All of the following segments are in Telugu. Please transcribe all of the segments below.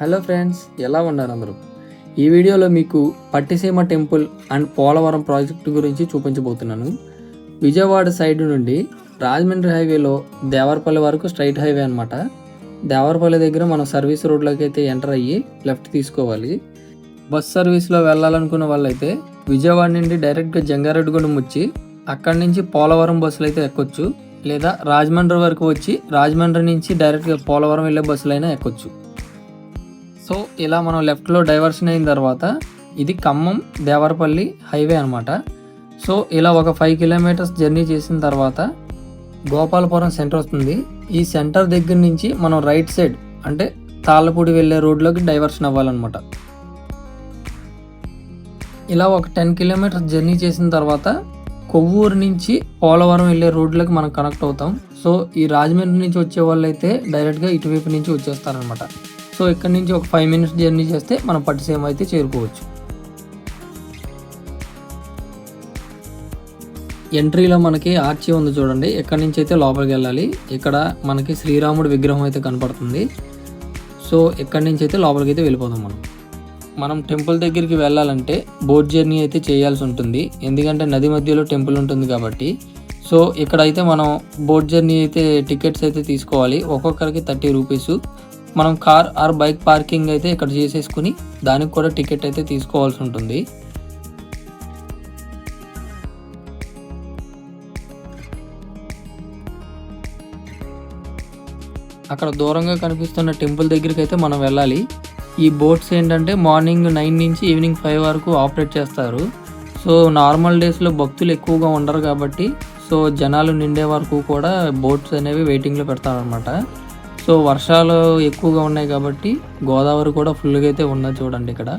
హలో ఫ్రెండ్స్ ఎలా ఉన్నారు అందరూ? ఈ వీడియోలో మీకు Pattiseema temple and Polavaram project గురించి చూపించబోతున్నాను. విజయవాడ సైడ్ నుండి రాజమండ్రి హైవేలో దేవరపల్లి వరకు స్ట్రైట్ హైవే అనమాట దేవరపల్లి దగ్గర మనం సర్వీస్ రోడ్లోకి అయితే ఎంటర్ అయ్యి లెఫ్ట్ తీసుకోవాలి. బస్ సర్వీస్లో వెళ్ళాలనుకున్న వాళ్ళైతే విజయవాడ నుండి డైరెక్ట్గా జంగారెడ్డిగూడెం వచ్చి అక్కడి నుంచి పోలవరం బస్సులు అయితే ఎక్కొచ్చు. లేదా రాజమండ్రి వరకు వచ్చి రాజమండ్రి నుంచి డైరెక్ట్గా పోలవరం వెళ్ళే బస్సులైనా ఎక్కొచ్చు. సో ఇలా మనం లెఫ్ట్లో డైవర్షన్ అయిన తర్వాత ఇది ఖమ్మం దేవరపల్లి హైవే అనమాట సో ఇలా ఒక ఫైవ్ కిలోమీటర్స్ జర్నీ చేసిన తర్వాత గోపాలపురం సెంటర్ వస్తుంది. ఈ సెంటర్ దగ్గర నుంచి మనం రైట్ సైడ్ అంటే తాళ్ళపూడి వెళ్ళే రోడ్లోకి డైవర్షన్ అవ్వాలన్నమాట. ఇలా ఒక టెన్ కిలోమీటర్స్ జర్నీ చేసిన తర్వాత కొవ్వూరు నుంచి పోలవరం వెళ్ళే రోడ్లోకి మనం కనెక్ట్ అవుతాం. సో ఈ రాజమండ్రి నుంచి వచ్చే వాళ్ళు అయితే డైరెక్ట్గా ఇటువైపు నుంచి వచ్చేస్తారనమాట సో ఇక్కడ నుంచి ఒక ఫైవ్ మినిట్స్ జర్నీ చేస్తే మనం పట్టిసీమ అయితే చేరుకోవచ్చు. ఎంట్రీలో మనకి ఆర్చి ఉంది చూడండి. ఎక్కడి నుంచి అయితే లోపలికి వెళ్ళాలి? ఇక్కడ మనకి శ్రీరాముడి విగ్రహం అయితే కనపడుతుంది. సో ఎక్కడి నుంచి అయితే లోపలికి అయితే వెళ్ళిపోదాం మనం. మనం టెంపుల్ దగ్గరికి వెళ్ళాలంటే బోట్ జర్నీ అయితే చేయాల్సి ఉంటుంది. ఎందుకంటే నది మధ్యలో టెంపుల్ ఉంటుంది కాబట్టి. సో ఇక్కడైతే మనం బోట్ జర్నీ అయితే టికెట్స్ అయితే తీసుకోవాలి. ఒక్కొక్కరికి థర్టీ రూపీస్. మనం కార్ ఆర్ బైక్ పార్కింగ్ అయితే ఇక్కడ చేసేసుకుని దానికి కూడా టికెట్ అయితే తీసుకోవాల్సి ఉంటుంది. అక్కడ దూరంగా కనిపిస్తున్న టెంపుల్ దగ్గరికి అయితే మనం వెళ్ళాలి. ఈ బోట్స్ ఏంటంటే మార్నింగ్ నైన్ నుంచి ఈవినింగ్ ఫైవ్ వరకు ఆపరేట్ చేస్తారు. సో నార్మల్ డేస్లో భక్తులు ఎక్కువగా ఉండరు కాబట్టి సో జనాలు నిండే వరకు కూడా బోట్స్ అనేవి వెయిటింగ్లో పెడతారనమాట సో వర్షాలు ఎక్కువగా ఉన్నాయి కాబట్టి గోదావరి కూడా ఫుల్గా అయితే ఉన్నది చూడండి ఇక్కడ.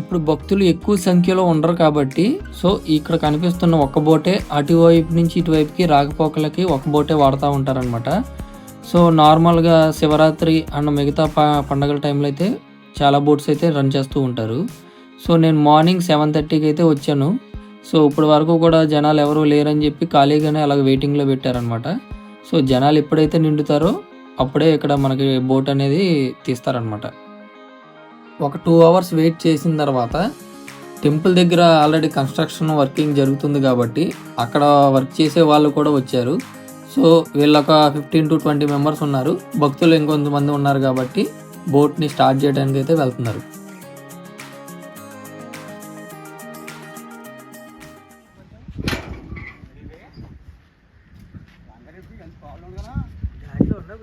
ఇప్పుడు భక్తులు ఎక్కువ సంఖ్యలో ఉండరు కాబట్టి సో ఇక్కడ కనిపిస్తున్న ఒక్క బోటే అటువైపు నుంచి ఇటువైపుకి రాకపోకలకి ఒక బోటే వాడుతూ ఉంటారనమాట సో నార్మల్గా శివరాత్రి అండ్ మిగతా పండగల టైంలో అయితే చాలా బోట్స్ అయితే రన్ చేస్తూ ఉంటారు. సో నేను మార్నింగ్ సెవెన్ థర్టీకి అయితే వచ్చాను. సో ఇప్పటి వరకు కూడా జనాలు ఎవరు లేరని చెప్పి ఖాళీగానే అలాగ వెయిటింగ్లో పెట్టారనమాట సో జనాలు ఎప్పుడైతే నిండుతారో అప్పుడే ఇక్కడ మనకి బోట్ అనేది తీస్తారనమాట ఒక టూ అవర్స్ వెయిట్ చేసిన తర్వాత టెంపుల్ దగ్గర ఆల్రెడీ కన్స్ట్రక్షన్ వర్కింగ్ జరుగుతుంది కాబట్టి అక్కడ వర్క్ చేసే వాళ్ళు కూడా వచ్చారు. సో వీళ్ళొక ఫిఫ్టీన్ టు ట్వంటీ మెంబర్స్ ఉన్నారు. భక్తులు ఇంకొంతమంది ఉన్నారు కాబట్టి బోట్ని స్టార్ట్ చేయడానికి అయితే వెళ్తున్నారు.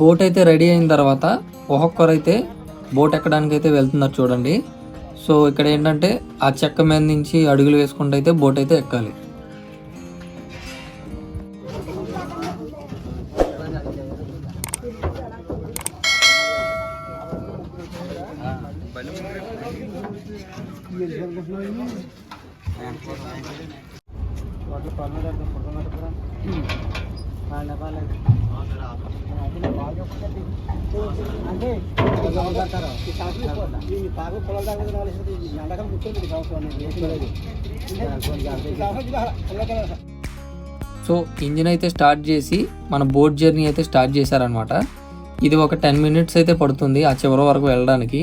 బోట్ అయితే రెడీ అయిన తర్వాత ఒక్కొక్కరైతే బోట్ ఎక్కడానికి అయితే వెళ్తున్నారు చూడండి. సో ఇక్కడ ఏంటంటే ఆ చెక్క మీద నుంచి అడుగులు వేసుకుంటూ అయితే బోట్ అయితే ఎక్కాలి. అంటే ఈ పాకు పొలం దాకా ఎండకం కూర్చొని సంవత్సరం సో ఇంజిన్ అయితే స్టార్ట్ చేసి మన బోట్ జర్నీ అయితే స్టార్ట్ చేశారనమాట ఇది ఒక టెన్ మినిట్స్ అయితే పడుతుంది ఆ చివరి వరకు వెళ్ళడానికి.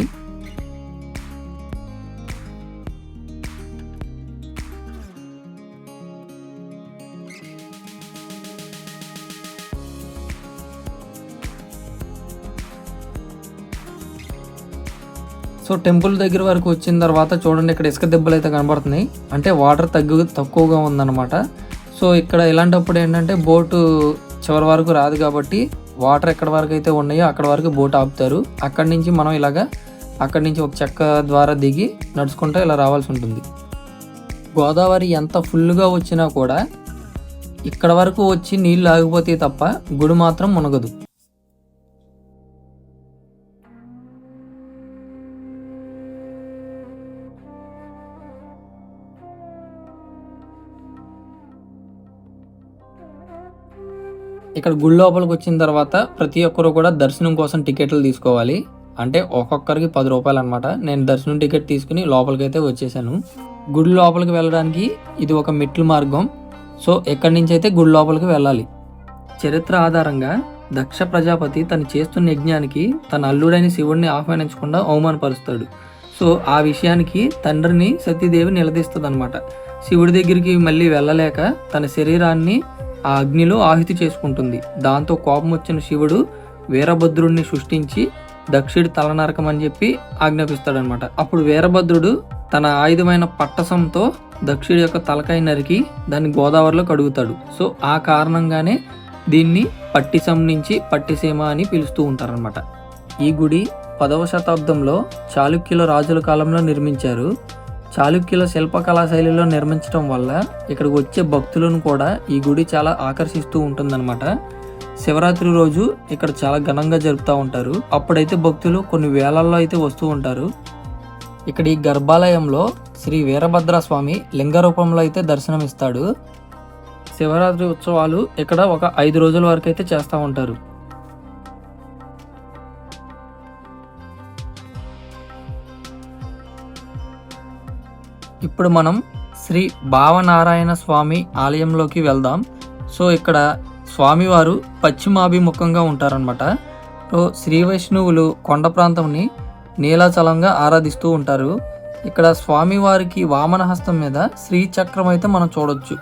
సో టెంపుల్ దగ్గర వరకు వచ్చిన తర్వాత చూడండి ఇక్కడ ఇసుక దెబ్బలు అయితే కనబడుతున్నాయి. అంటే వాటర్ తగ్గు తక్కువగా ఉందన్నమాట. సో ఇక్కడ ఇలాంటప్పుడు ఏంటంటే బోటు చివరి వరకు రాదు కాబట్టి వాటర్ ఎక్కడ వరకు అయితే ఉన్నాయో అక్కడ వరకు బోట్ ఆపుతారు. అక్కడి నుంచి మనం ఇలాగా అక్కడి నుంచి ఒక చెక్క ద్వారా దిగి నడుచుకుంటూ ఇలా రావాల్సి ఉంటుంది. గోదావరి ఎంత ఫుల్గా వచ్చినా కూడా ఇక్కడ వరకు వచ్చి నీళ్ళు ఆగిపోతే తప్ప గుడి మాత్రం మునగదు. ఇక్కడ గుడి లోపలికి వచ్చిన తర్వాత ప్రతి ఒక్కరు కూడా దర్శనం కోసం టికెట్లు తీసుకోవాలి. అంటే ఒక్కొక్కరికి పది రూపాయలు అనమాట నేను దర్శనం టికెట్ తీసుకుని లోపలికి అయితే వచ్చేసాను. గుడి లోపలికి వెళ్ళడానికి ఇది ఒక మెట్లు మార్గం. సో ఎక్కడి నుంచి అయితే గుడి లోపలికి వెళ్ళాలి? చరిత్ర ఆధారంగా దక్ష ప్రజాపతి తను చేస్తున్న యజ్ఞానికి తన అల్లుడైన శివుడిని ఆహ్వానించకుండా అవమానపరుస్తాడు. సో ఆ విషయానికి తండ్రిని సతీదేవి నిలదీస్తుంది అనమాట శివుడి దగ్గరికి మళ్ళీ వెళ్ళలేక తన శరీరాన్ని ఆ అగ్నిలో ఆహుతి చేసుకుంటుంది. దాంతో కోపం వచ్చిన శివుడు వీరభద్రుడిని సృష్టించి దక్షిడి తలనరకం అని చెప్పి ఆజ్ఞాపిస్తాడనమాట. అప్పుడు వీరభద్రుడు తన ఆయుధమైన పట్టసంతో దక్షుడి యొక్క తలకాయ నరికి దాన్ని గోదావరిలో కడుగుతాడు సో ఆ కారణంగానే దీన్ని పట్టిసం నుంచి పట్టిసీమ అని పిలుస్తూ ఉంటారనమాట. ఈ గుడి పదవ శతాబ్దంలో చాళుక్యుల రాజుల కాలంలో నిర్మించారు. చాళుక్యుల శిల్పకళా శైలిలో నిర్మించడం వల్ల ఇక్కడికి వచ్చే భక్తులను కూడా ఈ గుడి చాలా ఆకర్షిస్తూ ఉంటుందన్నమాట. శివరాత్రి రోజు ఇక్కడ చాలా ఘనంగా జరుపుతూ ఉంటారు. అప్పుడైతే భక్తులు కొన్ని వేలల్లో అయితే వస్తూ ఉంటారు. ఇక్కడ ఈ గర్భాలయంలో శ్రీ వీరభద్ర స్వామి లింగ రూపంలో అయితే దర్శనమిస్తాడు. శివరాత్రి ఉత్సవాలు ఇక్కడ ఒక ఐదు రోజుల వరకు అయితే చేస్తూ ఉంటారు. ఇప్పుడు మనం శ్రీ భావనారాయణ స్వామి ఆలయంలోకి వెళ్దాం. సో ఇక్కడ స్వామివారు పశ్చిమాభిముఖంగా ఉంటారనమాట సో శ్రీ వైష్ణవులు కొండ ప్రాంతంని నీలాచలంగా ఆరాధిస్తూ ఉంటారు. ఇక్కడ స్వామివారికి వామనహస్తం మీద శ్రీచక్రం అయితే మనం చూడొచ్చు.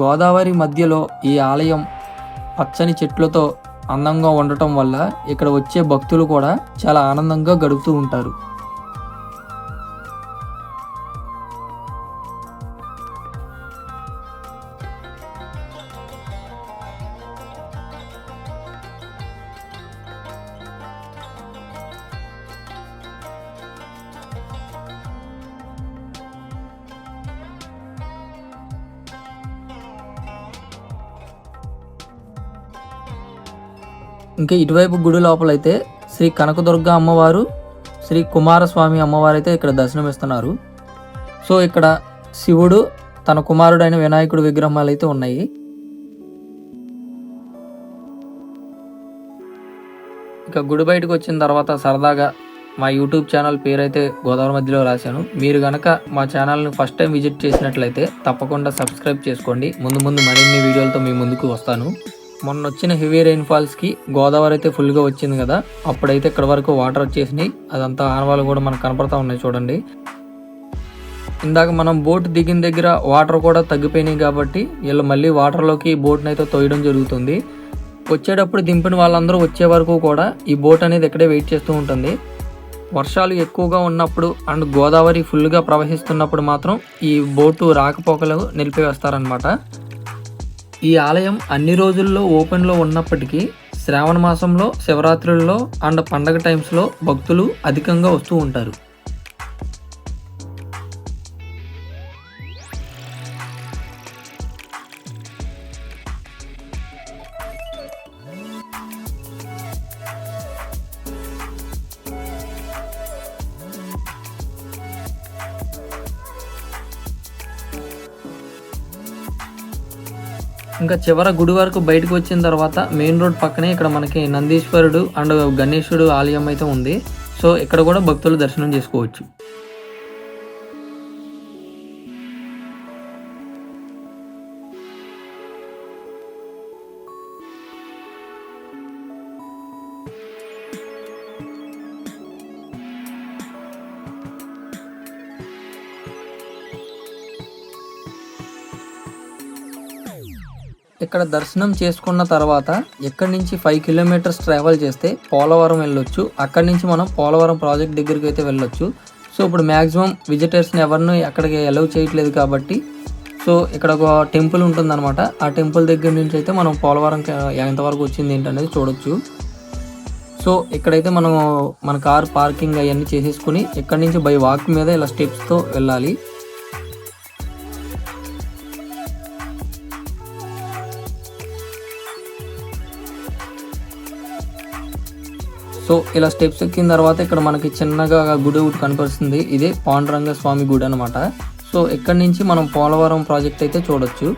గోదావరి మధ్యలో ఈ ఆలయం పచ్చని చెట్లతో అందంగా ఉండటం వల్ల ఇక్కడ వచ్చే భక్తులు కూడా చాలా ఆనందంగా గడుపుతూ ఉంటారు. ఇంకా ఇటువైపు గుడి లోపలైతే శ్రీ కనకదుర్గ అమ్మవారు శ్రీ కుమారస్వామి అమ్మవారు అయితే ఇక్కడ దర్శనమిస్తున్నారు సో ఇక్కడ శివుడు తన కుమారుడైన వినాయకుడు విగ్రహాలు అయితే ఉన్నాయి. ఇక గుడి బయటకు వచ్చిన తర్వాత సరదాగా మా యూట్యూబ్ ఛానల్ పేరైతే గోదావరి మధ్యలో రాశాను. మీరు గనక మా ఛానల్ని ఫస్ట్ టైం విజిట్ చేసినట్లయితే తప్పకుండా సబ్స్క్రైబ్ చేసుకోండి. ముందు ముందు మరిన్ని వీడియోలతో మీ ముందుకు వస్తాను. మొన్న వచ్చిన హెవీ రెయిన్ ఫాల్స్కి గోదావరి అయితే ఫుల్గా వచ్చింది కదా. అప్పుడైతే ఇక్కడ వరకు వాటర్ వచ్చేసినాయి. అదంతా ఆనవాళ్ళు కూడా మనకు కనపడతా ఉన్నాయి చూడండి. ఇందాక మనం బోట్ దిగిన దగ్గర వాటర్ కూడా తగ్గిపోయినాయి కాబట్టి వీళ్ళు మళ్ళీ వాటర్లోకి బోట్ని అయితే తోయడం జరుగుతుంది. వచ్చేటప్పుడు దింపిన వాళ్ళందరూ వచ్చే వరకు కూడా ఈ బోట్ అనేది ఇక్కడే వెయిట్ చేస్తూ ఉంటుంది. వర్షాలు ఎక్కువగా ఉన్నప్పుడు అండ్ గోదావరి ఫుల్గా ప్రవహిస్తున్నప్పుడు మాత్రం ఈ బోటు రాకపోకలు నిలిపివేస్తారనమాట ఈ ఆలయం అన్ని రోజుల్లో ఓపెన్లో ఉన్నప్పటికీ శ్రావణ మాసంలో శివరాత్రుల్లో అండ్ పండగ టైమ్స్లో భక్తులు అధికంగా వస్తూ ఉంటారు. ఇంకా చివర గుడి వరకు బయటకు వచ్చిన తర్వాత మెయిన్ రోడ్ పక్కనే ఇక్కడ మనకి నందీశ్వరుడు అండ్ గణేశుడు ఆలయం అయితే ఉంది. సో ఇక్కడ కూడా భక్తులు దర్శనం చేసుకోవచ్చు. ఇక్కడ దర్శనం చేసుకున్న తర్వాత ఇక్కడి నుంచి ఫైవ్ కిలోమీటర్స్ ట్రావెల్ చేస్తే పోలవరం వెళ్ళొచ్చు. అక్కడి నుంచి మనం పోలవరం ప్రాజెక్ట్ దగ్గరికి అయితే వెళ్ళొచ్చు. సో ఇప్పుడు మ్యాక్సిమం విజిటర్స్ని ఎవరిని అక్కడికి అలౌ చేయట్లేదు కాబట్టి సో ఇక్కడ ఒక టెంపుల్ ఉంటుందన్నమాట. ఆ టెంపుల్ దగ్గర నుంచి అయితే మనం పోలవరం ఎంతవరకు వచ్చింది ఏంటనేది చూడొచ్చు. సో ఇక్కడైతే మనం మన కార్ పార్కింగ్ అవన్నీ చేసేసుకుని ఇక్కడ నుంచి బై వాక్ మీద ఇలా స్టెప్స్తో వెళ్ళాలి. సో ఇలా స్టెప్స్ ఎక్కిన తర్వాత ఇక్కడ మనకి చిన్నగా గుడి ఒకటి కనిపిస్తుంది ఇదే పాండురంగ స్వామి గుడి అనమాట సో ఇక్కడ నుంచి మనం పోలవరం ప్రాజెక్ట్ అయితే చూడొచ్చు.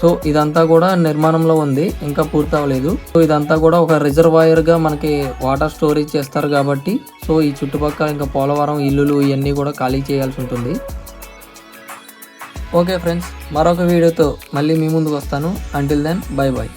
సో ఇదంతా కూడా నిర్మాణంలో ఉంది. ఇంకా పూర్తి అవ్వలేదు సో ఇదంతా కూడా ఒక రిజర్వాయర్గా మనకి వాటర్ స్టోరేజ్ చేస్తారు కాబట్టి సో ఈ చుట్టుపక్కల ఇంకా పోలవరం ఇల్లులు ఇవన్నీ కూడా ఖాళీ చేయాల్సి ఉంటుంది. ఓకే ఫ్రెండ్స్ మరొక వీడియోతో మళ్ళీ మీ ముందుకు వస్తాను. Until then bye bye